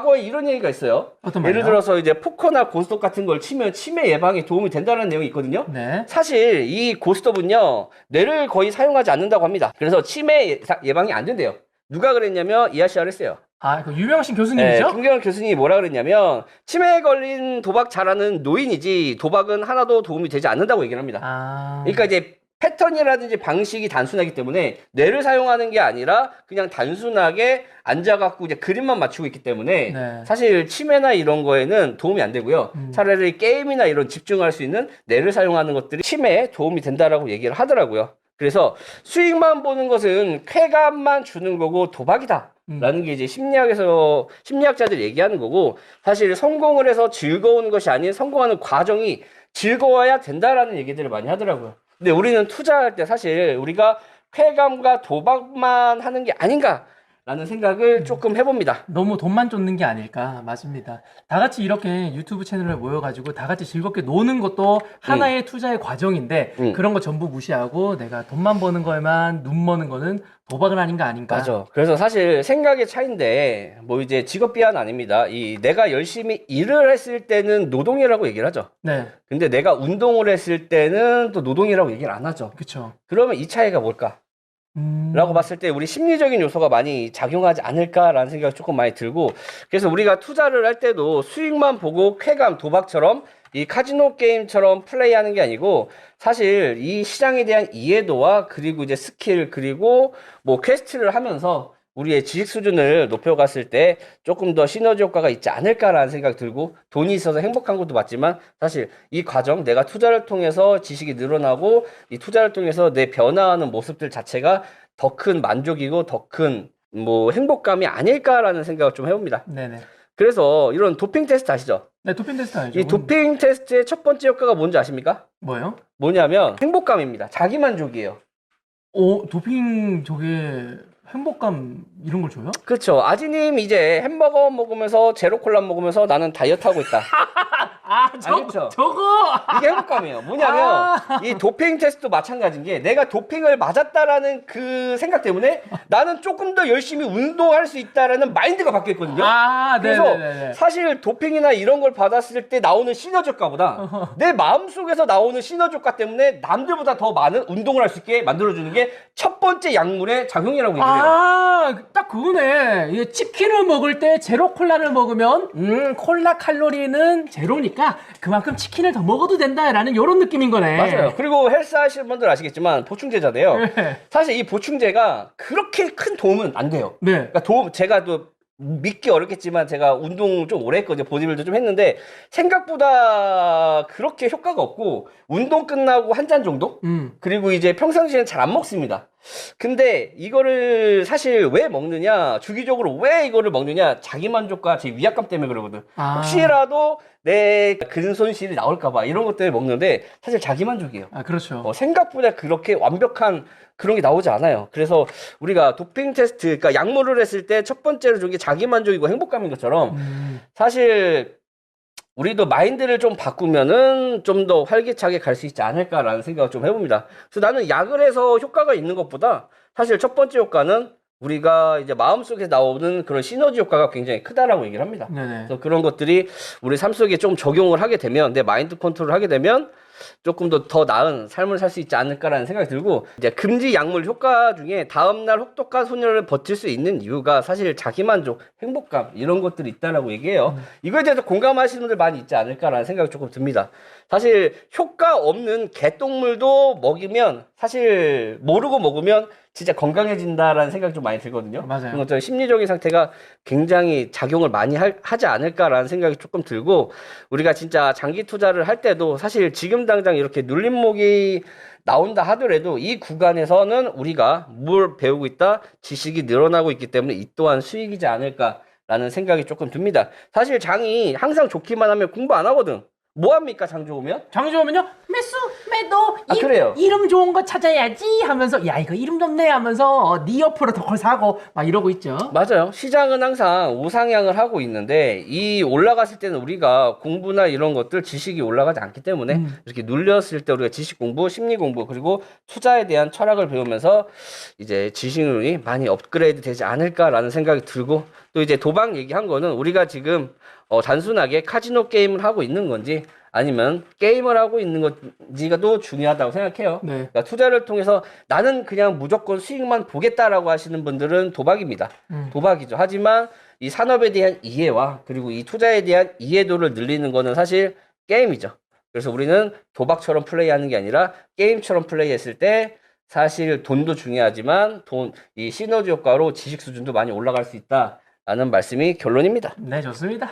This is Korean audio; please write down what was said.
과거에 이런 얘기가 있어요. 어떤 말이요? 예를 들어서 이제 포커나 고스톱 같은 걸 치면 치매 예방에 도움이 된다는 내용이 있거든요. 네. 사실 이 고스톱은요 뇌를 거의 사용하지 않는다고 합니다. 그래서 치매 예- 예방이 안 된대요. 누가 그랬냐면 이하 씨가 그랬어요. 아, 그 유명하신 네, 교수님이죠? 김경환 교수님이 뭐라 그랬냐면 치매에 걸린 도박 잘하는 노인이지 도박은 하나도 도움이 되지 않는다고 얘기를 합니다. 아. 그러니까 이제 패턴이라든지 방식이 단순하기 때문에 뇌를 사용하는 게 아니라 그냥 단순하게 앉아갖고 이제 그림만 맞추고 있기 때문에 네. 사실 치매나 이런 거에는 도움이 안 되고요. 음. 차라리 게임이나 이런 집중할 수 있는 뇌를 사용하는 것들이 치매에 도움이 된다라고 얘기를 하더라고요. 그래서 수익만 보는 것은 쾌감만 주는 거고 도박이다. 음. 라는 게 이제 심리학에서 심리학자들이 얘기하는 거고 사실 성공을 해서 즐거운 것이 아닌 성공하는 과정이 즐거워야 된다라는 얘기들을 많이 하더라고요. 근데 우리는 투자할 때 사실 우리가 쾌감과 도박만 하는 게 아닌가 라는 생각을 조금 해봅니다. 너무 돈만 쫓는 게 아닐까 맞습니다. 다 같이 이렇게 유튜브 채널에 모여가지고 다 같이 즐겁게 노는 것도 하나의 투자의 과정인데 음. 그런 거 전부 무시하고 내가 돈만 버는 거에만 눈 머는 거는 도박은 아닌 거 아닌가. 맞아. 그래서 사실 생각의 차이인데 뭐 이제 직업 비하는 아닙니다. 이 내가 열심히 일을 했을 때는 노동이라고 얘기를 하죠. 네, 근데 내가 운동을 했을 때는 또 노동이라고 얘기를 안 하죠. 그렇죠. 그러면 이 차이가 뭘까? 음... 라고 봤을 때 우리 심리적인 요소가 많이 작용하지 않을까라는 생각이 조금 많이 들고 그래서 우리가 투자를 할 때도 수익만 보고 쾌감 도박처럼 이 카지노 게임처럼 플레이하는 게 아니고 사실 이 시장에 대한 이해도와 그리고 이제 스킬 그리고 뭐 퀘스트를 하면서 우리의 지식 수준을 높여갔을 때 조금 더 시너지 효과가 있지 않을까라는 생각이 들고 돈이 있어서 행복한 것도 맞지만 사실 이 과정 내가 투자를 통해서 지식이 늘어나고 이 투자를 통해서 내 변화하는 모습들 자체가 더 큰 만족이고 더 큰 뭐 행복감이 아닐까라는 생각을 좀 해봅니다. 네네. 그래서 이런 도핑 테스트 아시죠? 네, 도핑 테스트 알죠? 이 도핑 테스트의 첫 번째 효과가 뭔지 아십니까? 뭐요? 뭐냐면 행복감입니다. 자기 만족이에요. 오, 도핑 저게 행복감 이런 걸 줘요? 그렇죠. 아지님 이제 햄버거 먹으면서 제로 콜라 먹으면서 나는 다이어트 하고 있다. 아, 알겠죠? 저거. 이게 행복감이에요. 뭐냐면 아. 이 도핑 테스트도 마찬가지인 게 내가 도핑을 맞았다라는 그 생각 때문에 나는 조금 더 열심히 운동할 수 있다라는 마인드가 바뀌어 있거든요. 아, 네, 그래서 네, 네. 사실 도핑이나 이런 걸 받았을 때 나오는 시너지 효과보다 내 마음속에서 나오는 시너지 효과 때문에 남들보다 더 많은 운동을 할 수 있게 만들어주는 게 첫 번째 약물의 작용이라고 얘기해요. 아, 딱 그거네. 치킨을 먹을 때 제로 콜라를 먹으면 음, 콜라 칼로리는 제로니까 그만큼 치킨을 더 먹어도 된다라는 이런 느낌인 거네. 맞아요. 그리고 헬스 하시는 분들 아시겠지만 보충제잖아요. 네. 사실 이 보충제가 그렇게 큰 도움은 안 돼요. 네. 그러니까 도움 제가 또 믿기 어렵겠지만 제가 운동 좀 오래 했거든요. 보디빌더 좀 했는데 생각보다 그렇게 효과가 없고 운동 끝나고 한 잔 정도? 음. 그리고 이제 평상시에는 잘 안 먹습니다. 근데 이거를 사실 왜 먹느냐? 주기적으로 왜 이거를 먹느냐? 자기 만족과 제 위압감 때문에 그러거든. 아. 혹시라도 내 근손실이 나올까봐 이런 것 때문에 먹는데 사실 자기 만족이에요. 아, 그렇죠. 어, 생각보다 그렇게 완벽한 그런 게 나오지 않아요. 그래서 우리가 도핑 테스트, 그러니까 약물을 했을 때 첫 번째로 준게 자기 만족이고 행복감인 것처럼 음. 사실 우리도 마인드를 좀 바꾸면은 좀 더 활기차게 갈 수 있지 않을까라는 생각을 좀 해봅니다. 그래서 나는 약을 해서 효과가 있는 것보다 사실 첫 번째 효과는 우리가 이제 마음속에 나오는 그런 시너지 효과가 굉장히 크다라고 얘기를 합니다. 네네. 그래서 그런 것들이 우리 삶 속에 좀 적용을 하게 되면 내 마인드 컨트롤을 하게 되면 조금 더 더 나은 삶을 살 수 있지 않을까라는 생각이 들고 이제 금지 약물 효과 중에 다음날 혹독한 소녀를 버틸 수 있는 이유가 사실 자기만족, 행복감 이런 것들이 있다라고 얘기해요. 이거에 대해서 공감하시는 분들 많이 있지 않을까라는 생각이 조금 듭니다. 사실 효과 없는 개똥물도 먹이면 사실 모르고 먹으면 진짜 건강해진다라는 생각이 좀 많이 들거든요. 맞아요. 그런 심리적인 상태가 굉장히 작용을 많이 할- 하지 않을까라는 생각이 조금 들고 우리가 진짜 장기 투자를 할 때도 사실 지금 당장 이렇게 눌림목이 나온다 하더라도 이 구간에서는 우리가 뭘 배우고 있다 지식이 늘어나고 있기 때문에 이 또한 수익이지 않을까라는 생각이 조금 듭니다. 사실 장이 항상 좋기만 하면 공부 안 하거든. 뭐 합니까 장 좋으면? 장이 좋으면요? 매수매도 아, 그래요? 이름 좋은 거 찾아야지 하면서 야 이거 이름 좋네 하면서 어, 네 옆으로 더 사고 막 이러고 있죠. 맞아요. 시장은 항상 우상향을 하고 있는데 이 올라갔을 때는 우리가 공부나 이런 것들 지식이 올라가지 않기 때문에 음. 이렇게 눌렸을 때 우리가 지식 공부, 심리 공부 그리고 투자에 대한 철학을 배우면서 이제 지식률이 많이 업그레이드 되지 않을까라는 생각이 들고 또 이제 도박 얘기한 거는 우리가 지금 어, 단순하게 카지노 게임을 하고 있는 건지 아니면 게임을 하고 있는 건지가 또 중요하다고 생각해요. 네. 그러니까 투자를 통해서 나는 그냥 무조건 수익만 보겠다라고 하시는 분들은 도박입니다. 음. 도박이죠. 하지만 이 산업에 대한 이해와 그리고 이 투자에 대한 이해도를 늘리는 거는 사실 게임이죠. 그래서 우리는 도박처럼 플레이하는 게 아니라 게임처럼 플레이했을 때 사실 돈도 중요하지만 돈 이 시너지 효과로 지식 수준도 많이 올라갈 수 있다라는 말씀이 결론입니다. 네 좋습니다.